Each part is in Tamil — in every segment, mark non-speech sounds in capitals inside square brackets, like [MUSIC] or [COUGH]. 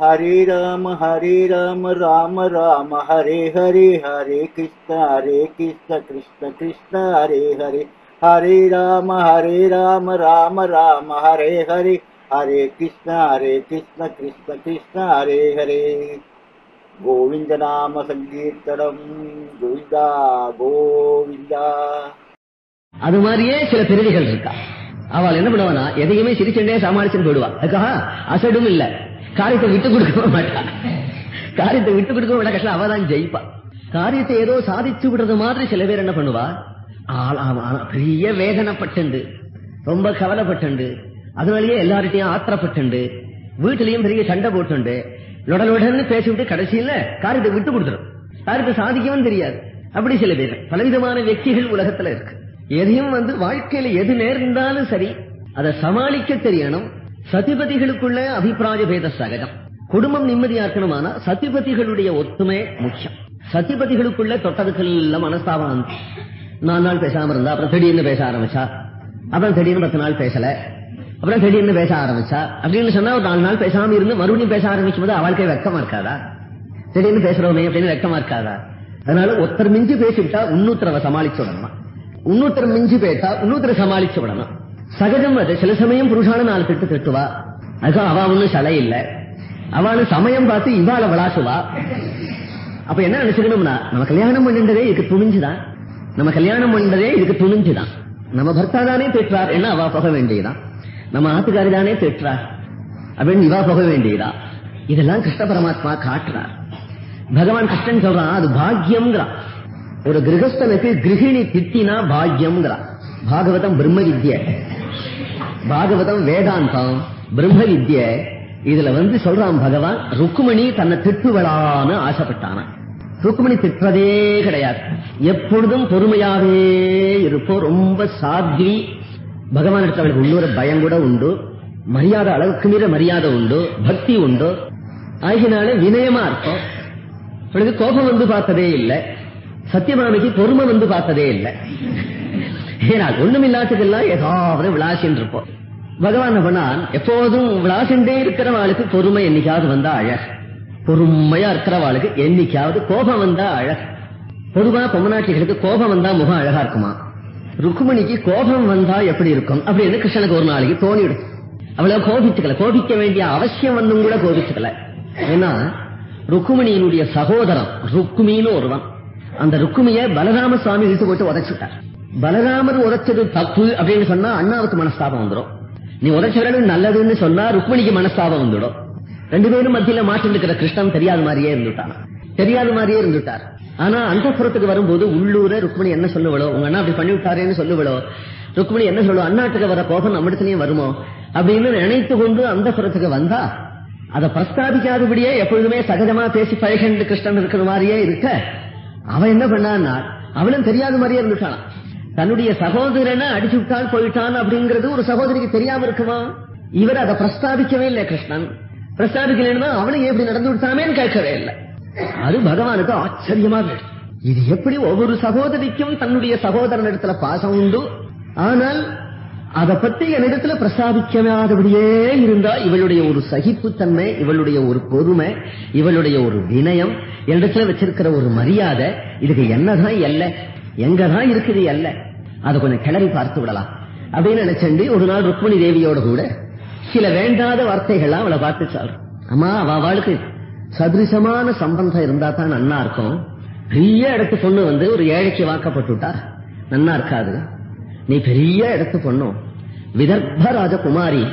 ஹரே ராம ஹரே ராம ராம ராம ஹரே ஹரே ஹரே கிருஷ்ண ஹரே கிருஷ்ண கிருஷ்ண கிருஷ்ண ஹரே ஹரே. ஹரே ராம ஹரே ராம ராம ராம ஹரே ஹரே. ஹரே கிருஷ்ண ஹரே கிருஷ்ண கிருஷ்ண கிருஷ்ண ஹரே ஹரே. கோவிந்த நாம சங்கீர்த்தனம். கோவிந்தா கோவிந்தா. அது மாதிரியே சில பிறவிகள் இருக்கா. அவள் என்ன பண்ணுவானா எதையுமே சிரிச்சுட்டே சமாளிச்சுன்னு போயிடுவா. அதுக்காக அசடும் இல்ல. காரியத்தை விட்டு கொடுக்க மாட்டா. காரியத்தை விட்டு கொடுக்க விட கஷ்டம் அவதான் ஜெயிப்பா. காரியத்தை ஏதோ சாதிச்சு விடுறது மாதிரி சில பேர் என்ன பண்ணுவா? ஆமா, பெரிய வேதனைப்பட்டுண்டு. ரொம்ப கவலைப்பட்டுண்டு. அதனாலயே எல்லார்கிட்டையும் ஆத்திரப்பட்டுண்டு. வீட்டிலையும் பெரிய சண்டை போட்டுண்டு. லொடலொடன்னு பேசிவிட்டு கடைசியில காரியத்தை விட்டு கொடுத்துரும். காரியத்தை சாதிக்கவும் தெரியாது. அப்படி சில பேர். பலவிதமான வெற்றிகள் உலகத்துல இருக்கு. எதையும் வந்து வாழ்க்கையில எது நேர்ந்தாலும் சரி அதை சமாளிக்க தெரியணும். சதிபதிகளுக்குள்ள அபிப்பிராய பேத சகஜம். குடும்பம் நிம்மதியா இருக்கணுமானா சதிபதிகளுடைய ஒத்துமை முக்கியம். சதிபதிகளுக்குள்ள தொட்டதுக்கள் எல்லாம் மனஸ்தாபம் வந்து நாலு நாள் பேசாம இருந்தா அப்புறம் திடீர்னு பேச ஆரம்பிச்சா அப்புறம் திடீர்னு பத்து நாள் பேசல அப்புறம் திடீர்னு பேச ஆரம்பிச்சா அப்படின்னு சொன்னா ஒரு நாலு நாள் பேசாம இருந்து மறுபடியும் பேச ஆரம்பிக்கும் போது அவளுக்கே வெக்கமா இருக்காதா? திடீர்னு பேசுறோமே அப்படின்னு வெக்கமா இருக்காதா? அதனால ஒருத்தர் மிஞ்சி பேசிவிட்டா இன்னொருத்தரவை சமாளிச்சு விடணுமா? இன்னொருத்தர் மிஞ்சி பேட்டா இன்னொருத்தரை சமாளிச்சு விடணும். சகஜம் அது. சில சமயம் புருஷான நாலு திட்டு திட்டுவா. அதுக்காக அவ ஒண்ணும் சலை இல்ல அவனு சமயம் பார்த்து இவாள விளாசுவா. அப்ப என்ன நினைச்சுக்கணும்னா நம்ம கல்யாணம் பண்ணின்றதே இதுக்கு துணிஞ்சுதான். நம்ம கல்யாணம் பண்ணின்றதே இதுக்கு துணிஞ்சுதான். நம்ம பர்த்தா தானே திட்டுறார் என்ன அவ போக வேண்டியதான். நம்ம ஆத்துக்காரி தானே திட்டுறார் அப்படின்னு இவா போக வேண்டியதா. இதெல்லாம் கிருஷ்ண பரமாத்மா காட்டுறார். பகவான் கிருஷ்ணன் சொல்றான் அது பாக்யம்ங்கிறான். ஒரு கிரகஸ்தனுக்கு கிரகிணி திட்டினா பாக்யம்ங்கிறான். பாகவதம் பிரம்ம வித்ய. பாகவதம் வேதாந்தம் பிரம்ம வித்ய இதுல வந்து சொல்றான் பகவான் ருக்குமணி தன்னை திட்டுவலான்னு ஆசைப்பட்டானா. ருக்குமணி திட்டுறதே கிடையாது. எப்பொழுதும் பொறுமையாவே இருப்போம் ரொம்ப சாத்வி பகவான் இடத்துல அவளுக்கு உள்ளூர பயம் கூட உண்டு. மரியாதை அளவுக்கு மீற மரியாதை உண்டு. பக்தி உண்டு. ஆகினால வினயமா இருக்கும். அவளுக்கு கோபம் வந்து பார்த்ததே இல்லை. சத்தியபாமிக்கு பொறுமை வந்து பார்த்ததே இல்லை. ஏனால் ஒண்ணுமில்லாததெல்லாம் ஏதாவது விளாசின்னு இருப்போம் பகவான் பண்ணான் எப்போதும் விளாசின்றே இருக்கிறவாளுக்கு பொறுமை என்னைக்காவது வந்தா அழகு. பொறுமையா இருக்கிறவாளுக்கு என்னைக்காவது கோபம் வந்தா அழகு. பொதுவா பொம்மநாட்டிகளுக்கு கோபம் வந்தா முகம் அழகா இருக்குமா? ருக்குமணிக்கு கோபம் வந்தா எப்படி இருக்கும்? அப்படின்னு கிருஷ்ணனுக்கு ஒரு நாளைக்கு தோணிடும் அவளை கோபிச்சுக்கல கோபிக்க வேண்டிய அவசியம் வந்தும் கூட கோபிச்சுக்கல ஏன்னா ருக்குமணியினுடைய சகோதரன் ருக்குமின்னு ஒருவன். அந்த ருக்குமிய பலராம சுவாமி இழுத்து போட்டு உதச்சுட்டார். பலராமர் உதைச்சது தப்பு அப்படின்னு சொன்னா அண்ணாவுக்கு மனஸ்தாபம் வந்துடும். நீ உதைச்சவர்கள் நல்லதுன்னு சொன்னா ருக்மிணிக்கு மனஸ்தாபம் வந்துடும். ரெண்டு பேரும் மத்தியில மாட்டி இருக்கிற கிருஷ்ணன் தெரியாத மாதிரியே இருந்துட்டான். தெரியாத மாதிரியே இருந்துட்டார். ஆனா அந்த புறத்துக்கு வரும்போது உள்ளூர ருக்மிணி என்ன சொல்லுவளோ உங்க அண்ணா அப்படி பண்ணி விட்டாரேன்னு சொல்லுவளோ ருக்மிணி என்ன சொல்லுவோம் அண்ணாட்டுக்கு வர கோபம் நம்மிடத்துலயும் வருமோ? அப்படின்னு நினைத்து கொண்டு அந்த புறத்துக்கு வந்தா அதை பிரஸ்தாபிக்காதபடியே எப்பொழுதுமே சகஜமா பேசி பழகண்டு கிருஷ்ணன் இருக்கிற மாதிரியே இருக்க. அவன் என்ன பண்ணான்னா அவளும் தெரியாத மாதிரியே இருந்துட்டான் தன்னுடைய சகோதரனை அடிச்சு விட்டான் போயிட்டான் அப்படிங்கிறது ஒரு சகோதரிக்கு தெரியாம இருக்குமா? இவர் அதை பிரஸ்தாபிக்கவே இல்லை கிருஷ்ணன். பிரஸ்தாபிக்கலன்னா அவனும் எப்படி நடந்து விட்டாமேன்னு கேட்கவே இல்லை. அது பகவானுக்கு ஆச்சரியமா போயிடுச்சு. இது எப்படி ஒவ்வொரு சகோதரிக்கும் தன்னுடைய சகோதரன் இடத்துல பாசம் உண்டு? ஆனால் அதை பத்தி என்னிடத்துல பிரஸ்தாபிக்காதபடியே இருந்தா இவளுடைய ஒரு சகிப்புத்தன்மை இவளுடைய ஒரு பொறுமை இவளுடைய ஒரு வினயம் என்னிடத்துல வச்சிருக்கிற ஒரு மரியாதை இதுக்கு என்னதான் எல்ல? எங்கதான் இருக்குது எல்லை? அதை கொஞ்சம் கிளறி பார்த்து விடலாம். அப்படின்னு நினைச்சேன் ஒரு நாள் ருக்மணி தேவியோட கூட சில வேண்டாத வார்த்தைகள்லாம் அவளை பார்த்து சொல்றோம் அம்மா அவ வாழ்க்கை. சதுரிசமான சம்பந்தம் இருந்தா தான் நன்னா இருக்கும். பெரிய இடத்து பொண்ணு வந்து ஒரு ஏழைக்கு வாக்கப்பட்டுட்டா நன்னா இருக்காது. நீ பெரிய இடத்து பொண்ணும் விதர்ப ராஜகுமாரி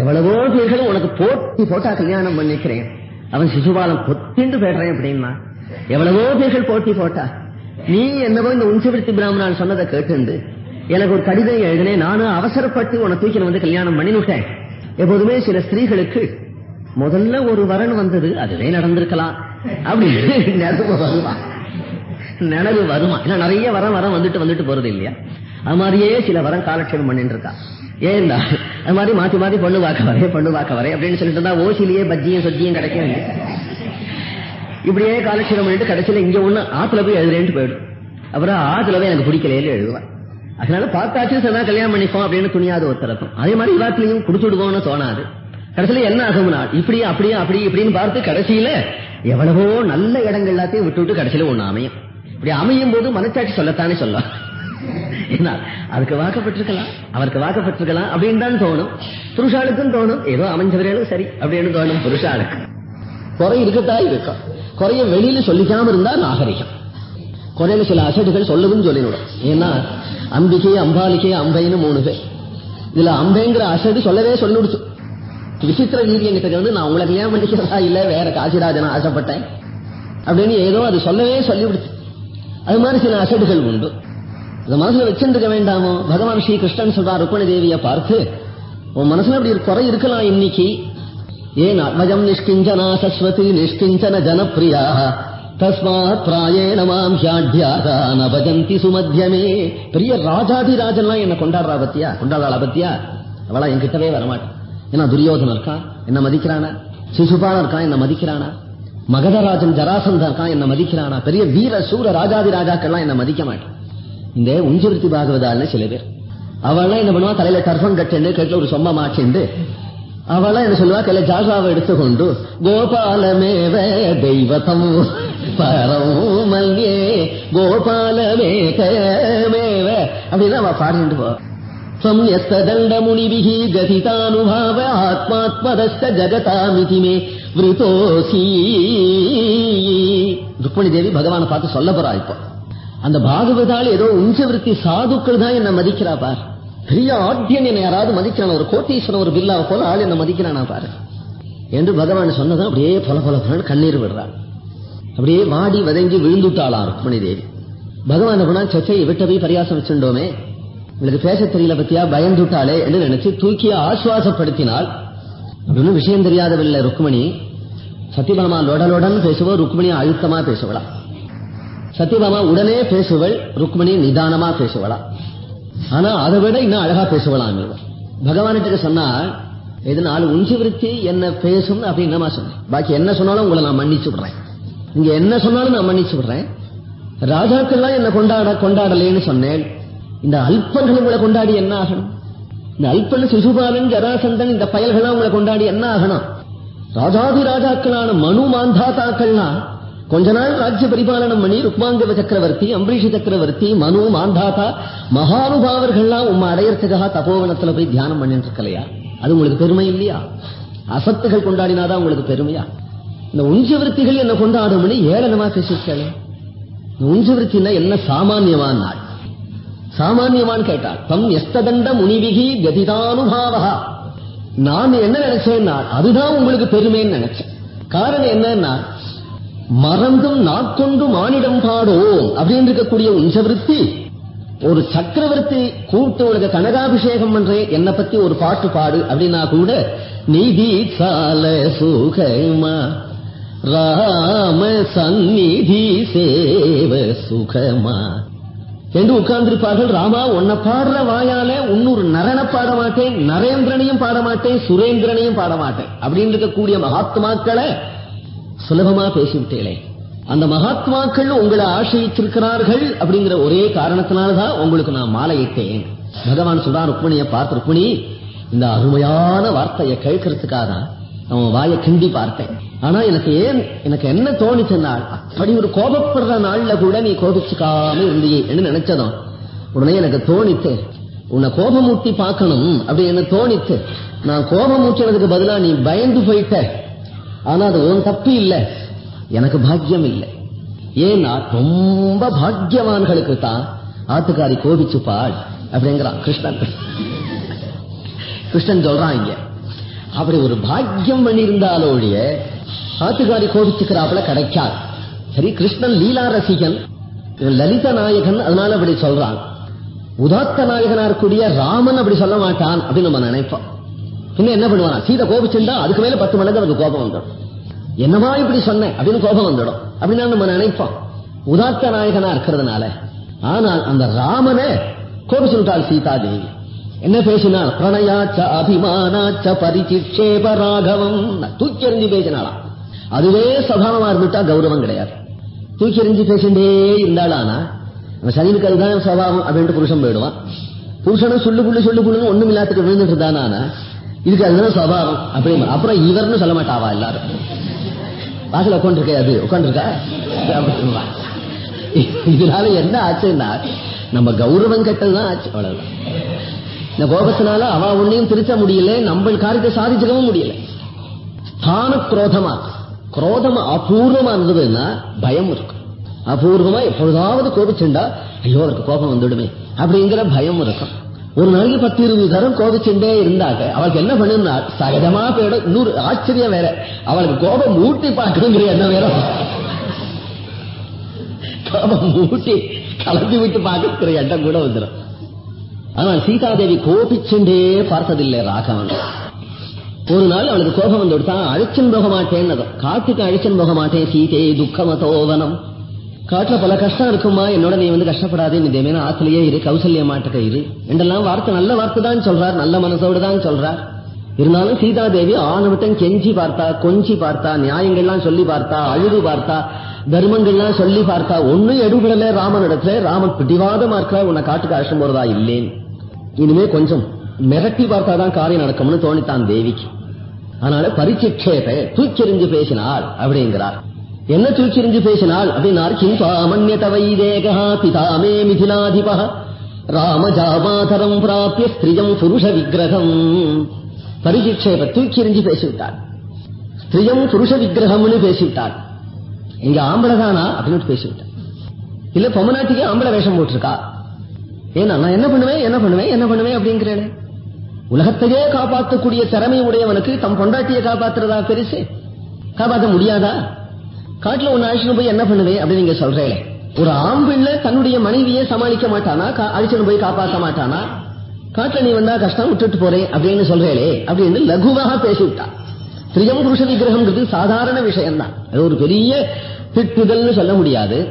எவ்வளவோ பேர்களும் உனக்கு போட்டி போட்டா கல்யாணம் பண்ணிக்கிறேன். அவன் சிசுபாலம் பொத்திண்டு போயிடுறேன் அப்படின்னா எவ்வளவோ பேர்கள் போட்டி போட்டா நீ என்னவோ இந்த உஞ்சவிருத்தி பிராமணன் சொன்னதை கேட்டு எனக்கு ஒரு கடிதம் எழுதினேன். நானும் அவசரப்பட்டு உன தூக்கி வந்து கல்யாணம் பண்ணிவிட்டேன் எப்போதுமே சில ஸ்திரீகளுக்கு முதல்ல ஒரு வரன் வந்தது அதுவே நடந்திருக்கலாம். அப்படின்னு [LAUGHS] நினைவு வருவா நினைவு வருமா? ஏன்னா நிறைய வரம் வரம் வந்துட்டு வந்துட்டு போறது இல்லையா? அது மாதிரியே சில வரம் காலட்சேபம் பண்ணிட்டு இருக்கா. ஏன்டா அது மாதிரி மாத்தி மாத்தி பொண்ணு பார்க்க வரே பொண்ணு பார்க்க வரே அப்படின்னு சொல்லிட்டு இருந்தா ஓசிலேயே பஜ்ஜியும் சொஜ்ஜியும் கிடைக்கும் இப்படியே காலட்சேபம் பண்ணிட்டு கடைசியில இங்க ஒண்ணு ஆத்துல போய் எழுதுறேன்ட்டு போயிடும் அப்புறம் ஆத்துல போய் எனக்கு பிடிக்கலையே எழுதுவான் அதனால பார்த்தாச்சும் சதா கல்யாணம் பண்ணிப்போம் அப்படின்னு துணியாது ஒருத்தரக்கும் அதே மாதிரி இவாத்திலையும் கொடுத்துடுவோம்னு தோணாது. கடைசியில என்ன ஆகும் நாள்? இப்படி அப்படியே அப்படி இப்படின்னு பார்த்து கடைசியில எவ்வளவோ நல்ல இடங்கள் எல்லாத்தையும் விட்டுவிட்டு கடைசியில ஒண்ணு அமையும். இப்படி அமையும் போது மனச்சாட்சி சொல்லத்தானே சொல்லலாம். என்ன அதுக்கு வாக்கப்பட்டிருக்கலாம் அவருக்கு வாக்கப்பட்டிருக்கலாம் அப்படின்னு தான் தோணும். புருஷாளுக்கும் தோணும். ஏதோ அமைஞ்சவர்களும் சரி அப்படின்னு தோணும் புருஷாளுக்கு. குறை இருக்கத்தான் இருக்கும். குறைய வெளியில சொல்லிக்காம இருந்தா நாகரிகம். குறையில சில அசடுகள் சொல்லவும் சொல்லிவிடும் ஏன்னா அம்பிகை அம்பாலிகை அம்பைன்னு மூணு பேர். இதுல அம்பைங்கிற அசடு சொல்லவே சொல்லிடுச்சு. விசித்திர வீரியன் கிட்ட வந்து நான் உங்களை கல்யாணம் பண்ணிக்கிறதா இல்ல வேற காசிராஜனா ஆசைப்பட்டேன். அப்படின்னு ஏதோ அது சொல்லவே சொல்லிவிடுச்சு. அது மாதிரி சில அசடுகள் உண்டு. இதை மனசுல வச்சிருக்க வேண்டாமோ? பகவான் ஸ்ரீ கிருஷ்ணன் சொல்றா ருக்மணி தேவியை பார்த்து உன் மனசுல அப்படி குறை இருக்கலாம் இன்னைக்கு ஏன் ஆத்மஜம் நிஷ்கிஞ்சனா சஸ்வதி நிஷ்கிஞ்சன ஜனப்பிரியா தஸ்மாத் பிராயேண மாம் ஹியாட்யாக ந சுமத்தியமே பெரிய ராஜாதிராஜன்லாம் என்ன கொண்டாடுறா பத்தியா கொண்டாடுறாளா பத்தியா அவளா என்கிட்டவே வரமாட்டான் ஏன்னா துரியோதன இருக்கான் என்ன மதிக்கிறானா சிசுபான இருக்கான் என்ன மதிக்கிறானா மகதராஜன் ஜராசந்தன் இருக்கான் என்ன மதிக்கிறானா பெரிய வீர சூர ராஜாதி ராஜாக்கள்லாம் என்ன மதிக்க மாட்டான் இந்த உஞ்சவிருத்தி பாகவதால்னு சில பேர் அவள்லாம் என்ன பண்ணுவா தலையில டர்பன் கட்டுண்டு கட்டில ஒரு சொம்ப மாட்டிண்டு அவளா என்ன சொல்லுவா? கையில ஜாகாவை எடுத்துக்கொண்டு கோபாலமேவ தெய்வதம் பரம் மல்யே கோபாலமேகமேவ அப்படின்னு அவ பாடிட்டு போ சம்யஸ்தண்ட முனிபிகி கதிதானுபாவ ஆத்மாத்மதஸ்த ஜகதாமிதி மே விருத்தோசி ருக்மணி தேவி பகவானை பார்த்து சொல்ல போறா இப்போ. அந்த பாகவதால் ஏதோ உஞ்சவிருத்தி சாதுக்கள் தான் என்ன மதிக்கிறா பார். பெரிய ஆட்யன் என்ன யாராவது மதிக்கிறான் ஒரு கோட்டீஸ்வரன் ஒரு பில்லாவை போல ஆள் என்ன மதிக்கிறானா பாரு. என்று பகவான் சொன்னதும் அப்படியே பல பல பலன் கண்ணீர் விடுறாள் அப்படியே வாடி வதங்கி விழுந்துட்டாளா ருக்மணி தேவி பகவான் போனா சச்சையை விட்ட போய் பரியாசம் வச்சுட்டோமே உங்களுக்கு பேச தெரியல பத்தியா? பயந்துட்டாளே. என்று நினைச்சு தூக்கி ஆசுவாசப்படுத்தினாள் அப்படின்னு விஷயம் தெரியாதவில்லை ருக்மணி. சத்தியபாமா லொடலொடன் பேசுவோம் ருக்மணி அழுத்தமா பேசுவளா? சத்தியபாமா உடனே பேசுவள் ருக்மணி நிதானமா பேசுவளா? ஆனா அதை விட இன்னும் அழகா பேசுவலாம் பகவான்கிட்ட சொன்னா இதனால் நாலு உஞ்சி விருத்தி என்ன பேசும் அப்படின்னு சொன்னேன். பாக்கி என்ன சொன்னாலும் உங்களை நான் மன்னிச்சு விடுறேன். நீங்க என்ன சொன்னாலும் நான் மன்னிச்சு விடுறேன். ராஜாக்கள்லாம் என்ன கொண்டாட கொண்டாடலேன்னு சொன்னேன். இந்த அல்பர்கள் உங்களை கொண்டாடி என்ன ஆகணும்? இந்த அல்பன் சிசுபாலன் ஜராசந்தன் இந்த பயல்கள்லாம் உங்களை கொண்டாடி என்ன ஆகணும்? ராஜாதி ராஜாக்களான மனு மாந்தாத்தாக்கள்லாம் கொஞ்ச நாள் ராஜ்ய பரிபாலனம் பண்ணி ருக்மாங்கவ சக்கரவர்த்தி அம்பரீஷ சக்கரவர்த்தி மனு மாந்தாத்தா மகானுபாவர்கள்லாம் உம்மை அடையறதுக்காக தபோவனத்துல போய் தியானம் பண்ணிட்டு இருக்கலையா அது உங்களுக்கு பெருமை இல்லையா? அசத்துகள் கொண்டாடினாதான் உங்களுக்கு பெருமையா? இந்த உஞ்சவிருத்திகள் என்ன கொண்டாடும்னு ஏளனமா பேசிருக்கல இந்த உஞ்சவிருத்தின்னா என்ன சாமானியமான நாள். சாமான்யமான்னு கேட்டாள் தம் எஸ்ததண்ட முனிவிகி கதிதானுபாவகா நான் என்ன நினைச்சேன்னா அதுதான் உங்களுக்கு பெருமைன்னு நினைச்சேன். காரணம் என்னன்னா மறந்தும் நாட்கொண்டு மானிடம் பாடோம் அப்படின்னு இருக்கக்கூடிய உஞ்சவிருத்தி ஒரு சக்கரவர்த்தி கூப்பிட்டு உனக்கு கனகாபிஷேகம் பண்றேன் என்னை பத்தி ஒரு பாட்டு பாடு அப்படின்னா கூட நிதி சால சுகமா ராம சந்நிதி சேவ சுகமா என்று உட்கார்ந்திருப்பார்கள். ராமா உன்னை பாடுற வாயால உன்னொரு நரனை பாட மாட்டேன் நரேந்திரனையும் பாட மாட்டேன் சுரேந்திரனையும் பாட மாட்டேன் அப்படின்னு இருக்கக்கூடிய மகாத்மாக்களை சுலபமா பேசிவிட்டீங்களே அந்த மகாத்மாக்கள் உங்களை ஆசிரிச்சிருக்கிறார்கள் அப்படிங்கிற ஒரே காரணத்தினாலதான் உங்களுக்கு நான் மாலையிட்டேன். பகவான் சொல்றான் ருக்மணியை பார்த்து ருக்மணி இந்த அருமையான வார்த்தையை கேட்கறதுக்காக தான் அவன் வாயை கிண்டி பார்த்தேன். ஆனா எனக்கு ஏன் எனக்கு என்ன தோணிச்சுன்னா அப்படி ஒரு கோபப்படுற நாள்ல கூட நீ கோபிச்சுக்காம இருந்தியே என்று நினைச்சதும் உடனே எனக்கு தோணித்து உன்னை கோபமூட்டி பார்க்கணும் அப்படி என்ன தோணித்து நான் கோபமூட்டினதுக்கு பதிலா நீ பயந்து போயிட்ட. ஆனா அது உன் தப்பு இல்லை. எனக்கு பாக்கியம் இல்லை. ஏன்னா ரொம்ப பாக்கியவான்களுக்கு தான் ஆத்துக்காரி கோபிச்சு பாள் அப்படிங்கிறான் கிருஷ்ணன். கிருஷ்ணன் சொல்றான் இங்க அப்படி ஒரு பாக்கியம் பண்ணியிருந்தாலோடைய ஆத்துக்காரி கோபிச்சுக்கிறாப்புல கிடைக்காது. சரி கிருஷ்ணன் லீலா ரசிகன் லலித நாயகன் அதனால அப்படி சொல்றான். உதாத்த நாயகனா இருக்கக்கூடிய ராமன் அப்படி சொல்ல மாட்டான் அப்படின்னு நம்ம நினைப்போம். இன்னும் என்ன பண்ணுவான் சீதை கோபிச்சிருந்தா அதுக்கு மேல பத்து மடங்கு அவனுக்கு கோபம் வந்துடும் என்னமா இப்படி சொன்னேன் அப்படின்னு கோபம் வந்துடும் அப்படின்னு நம்ம நினைப்போம் உதாத்த நாயகனா இருக்கிறதுனால ஆனால் அந்த ராமனே கோபிச்சுட்டாள் சீதா தேவி என்ன பேசினாள் பிரணயாச்ச அபிமானாச்ச பரிசிக்ஷேப ராகவம் தூக்கி எறிஞ்சு பேசினாளாம் அதுவே சபாவமா இருந்துட்டா கௌரவம் கிடையாது தூக்கி எறிஞ்சு பேசிட்டே இருந்தாளானா அவன் சனிவுக்கு அதுதான் சபாவம் அப்படின்ட்டு புருஷன் போயிடுவான் புருஷனும் சொல்லு புள்ளு சொல்லு புள்ளுன்னு ஒண்ணும் இல்லாத்துக்கு விழுந்துட்டு இருந்தானா இதுக்கு அதுதான் சபாவம் அப்படின்னு அப்புறம் இவர்னு சொல்ல மாட்டாவா எல்லாரும்? வாசல் உட்காந்துருக்கே அது. உட்காந்துருக்கா இதனால என்ன ஆச்சுன்னா நம்ம கௌரவம் கெட்டதுதான் ஆச்சு. அவ்வளவுதான். இந்த கோபத்தினால அவ ஒன்னையும் திருத்த முடியல நம்ம காரியத்தை சாதிச்சுக்கவும் முடியல. ஸ்தான குரோதமா. குரோதம் அபூர்வமா இருந்ததுன்னா பயம் இருக்கும் அபூர்வமா எப்பொழுதாவது கோபிச்சுண்டா ஐயோ அவருக்கு கோபம் வந்துடுமே அப்படிங்கிற பயம் இருக்கும். ஒரு நாளைக்கு பத்து இருபது தரம் கோபிச்சுட்டே இருந்தாங்க அவளுக்கு என்ன பண்ணுனா சகஜமா போயிடும். இன்னொரு ஆச்சரியம் வேற. அவளுக்கு கோபம் ஊட்டி பார்க்கணுங்கிற என்ன வேற. கோபம் ஊட்டி கலந்து விட்டு பார்க்கிற எண்ணம் கூட வந்துடும். ஆனால் சீதாதேவி கோபிச்சுண்டே பார்த்ததில்லை ராகவன். ஒரு நாள் அவளுக்கு கோபம் வந்து விடுத்தான் அழிச்சன் போக மாட்டேன்னு காட்டுக்கு அழிச்சன் போக மாட்டேன். சீதே துக்கமதோவனம். காட்டுல பல கஷ்டம் இருக்குமா என்னோட நீ வந்து கஷ்டப்படாதே நீ தேவையான ஆத்திலேயே இரு கௌசல்ய மாட்டுக்க இரு. என்றெல்லாம் வார்த்தை நல்ல வார்த்தை தான் சொல்றார் நல்ல மனசோடு தான் சொல்றார். இருந்தாலும் சீதா தேவி ஆணவட்டம் கெஞ்சி பார்த்தா கொஞ்சி பார்த்தா நியாயங்கள்லாம் சொல்லி பார்த்தா அழுது பார்த்தா தர்மங்கள்லாம் சொல்லி பார்த்தா ஒன்னும் எடுபடல ராமன் இடத்துல. ராமன் பிடிவாதமா இருக்கிற உன்னை காட்டுக்கு அழைச்சிட்டு போறதா இல்லேன். இனிமே கொஞ்சம் மிரட்டி பார்த்தாதான் காரியம் நடக்கும்னு தோணித்தான் தேவிக்கு. அதனால பரிச்சிக்ஷேப தூக்கெறிஞ்சு பேசினாள் அப்படிங்கிறார். என்ன தூக்கெறிஞ்சு பேசினாள் அப்படின்னார் கிம்பாமன்யத வைதேகா பிதாமே மிதிலாதிப ராமஜாமாதரம் பிராபிய ஸ்திரியம் புருஷ விக்கிரகம். பரிசிக்ஷேப தூக்கெறிஞ்சு பேசிவிட்டாள் ஸ்திரியம் புருஷ விக்கிரகம்னு பேசிவிட்டாள் இங்க ஆம்பளதானா அப்படின்னு பேசிவிட்டாள் இல்ல பொம்மநாட்டிக்கு ஆம்பளை வேஷம் போட்டிருக்கா? ஏன்னா நான் என்ன பண்ணுவேன் என்ன பண்ணுவேன் என்ன பண்ணுவேன் அப்படிங்கிறேன். உலகத்தையே காப்பாற்றக்கூடிய திறமை உடையவனுக்கு தம் பொண்டாட்டியை காப்பாத்துறதா பெருசு? காப்பாற்ற முடியாதா? காட்டுல ஒன்னு அழிச்சுன்னு போய் என்ன பண்ணுவேன் அப்படின்னு நீங்க சொல்றேன் ஒரு ஆம்பிள்ள தன்னுடைய மனைவியை சமாளிக்க மாட்டானா? அழிச்சுன்னு போய் காப்பாற்ற மாட்டானா? காட்டுல நீ வந்தா கஷ்டம் விட்டுட்டு போறேன் அப்படின்னு சொல்றேளே அப்படின்னு லகுவாக பேசிவிட்டா திரியம் புருஷ விக்கிரகம்ன்றது சாதாரண விஷயம்தான். அது ஒரு பெரிய திட்டுதல்னு சொல்ல முடியாது.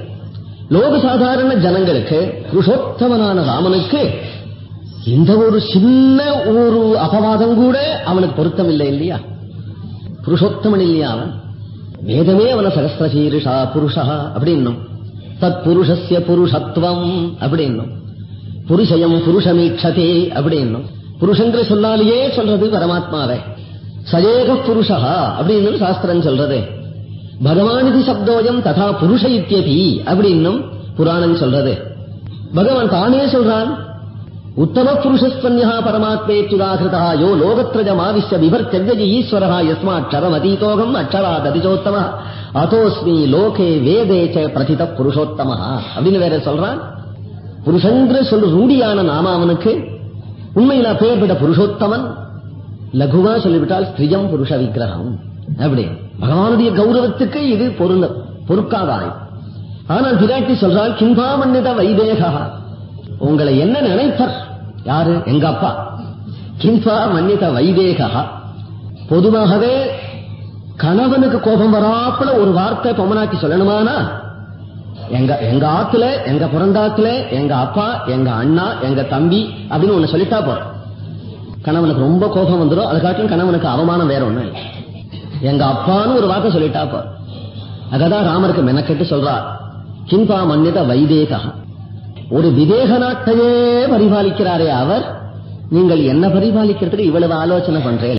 லோக சாதாரண ஜனங்களுக்கு புருஷோத்தமனான ராமனுக்கு இந்த ஒரு சின்ன ஒரு அபவாதம் கூட அவனுக்கு பொருத்தம் இல்லை இல்லையா? புருஷோத்தமன் இல்லையா அவன்? வேதமே அவன சகசிரசீரிஷா புருஷா அப்படின்னும். தத் புருஷஸ்ய புருஷத்துவம் அப்படின்னும். புருஷயம் புருஷமீட்சதே அப்படின்னும். புருஷங்கிற சொன்னாலேயே சொல்றது பரமாத்மாவை. சஜேக புருஷா அப்படின்னு சாஸ்திரம் சொல்றது. பகவானிதி சப்தோயம் ததா புருஷ இத்தியபி அப்படின்னும் புராணம் சொல்றது. பகவான் தானே சொல்றான்? உத்தம புருஷஸ்வன்யா பரமாத்மேத்துதாகிருதா யோ லோகத்ரஜமாவிஷ்ய விபர்த்தவ்யஜி ஈஸ்வரா யஸ்மாட்சரம் அதீதோகம் அச்சரா அதிஜோத்தம அதோஸ்மி லோகே வேதே பிரதித புருஷோத்தம அப்படின்னு வேற சொல்றான் புருஷங்கிற சொல் ரூடியான நாம அவனுக்கு உண்மையில பெயர்பட்ட புருஷோத்தமன் லகுவா சொல்லிவிட்டால் ஸ்திரியம் புருஷ விக்கிரகம் அப்படி பகவானுடைய கௌரவத்துக்கு இது பொருந்த பொறுக்காதாய் ஆனால் பிராட்டி சொல்றால் கிம்பாமன்னித வைதேகா உங்களை என்ன நினைப்பர்? யாரு? எங்க அப்பா. கிம்பா மன்னித வைதேகா பொதுவாகவே கணவனுக்கு கோபம் வராப்புல ஒரு வார்த்தை பொம்மனாக்கி சொல்லணுமானா? எங்க எங்க ஆத்துல எங்க பிறந்தாத்துல எங்க அப்பா எங்க அண்ணா எங்க தம்பி அப்படின்னு ஒண்ணு சொல்லிட்டா போறோம். கணவனுக்கு ரொம்ப கோபம் வந்துடும் அதுக்காட்டியும் கணவனுக்கு அவமானம் வேற ஒண்ணும் இல்லை. எங்க அப்பான்னு ஒரு வார்த்தை சொல்லிட்டா போறோம். அததான் ராமருக்கு மெனக்கெட்டு சொல்றார் கிம்பா மன்னித வைதேகா ஒரு விதேக நாட்டையே பரிபாலிக்கிறாரே அவர் நீங்கள் என்ன பரிபாலிக்கிறதுக்கு இவ்வளவு ஆலோசனை பண்றேன்